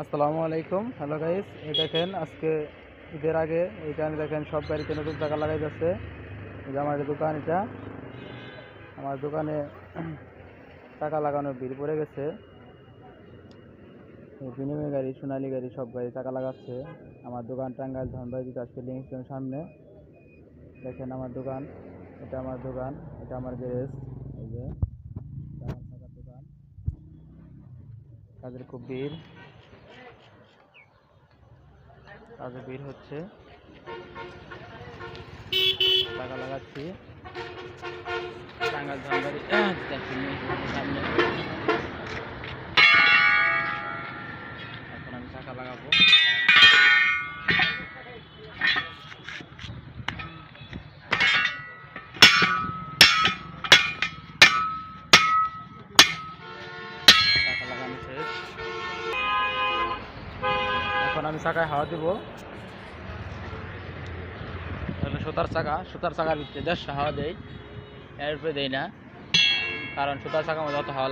আসসালামু আলাইকুম। Hello guys এই দেখেন আজকে ঈদের আগে এইখানে দেখেন সব গাড়িতে নতুন টাকা লাগাই যাচ্ছে। এই যে আমার দোকান এটা, আমার দোকানে টাকা লাগানোর ভিড় পড়ে গেছে। বিনিময় গাড়ি, সোনালী গাড়ি সব গাড়ি টাকা লাগাচ্ছে। আমার দোকান টাঙ্গাইল ধনবাড়ি বিল্ডিং স্টেশনের সামনে। দেখেন আমার দোকান, এটা আমার দোকান, এটা আমার গ্যারেজ এই যে দোকান। কাজের খুব ভিড়। কাজে বের হচ্ছে। টাকা লাগাচ্ছি। টাঙ্গাল ধনবাড়ি সামনে। এখন আমি টাকা লাগাবো। এখন আমি চাকায় হাওয়া দিব। তাহলে সুতার চাকা, সুতার চাকার ভিতরে দেড়শো হাওয়া দেয় এরপরে দেই না। কারণ সুতার চাকার মধ্যে অত হাওয়া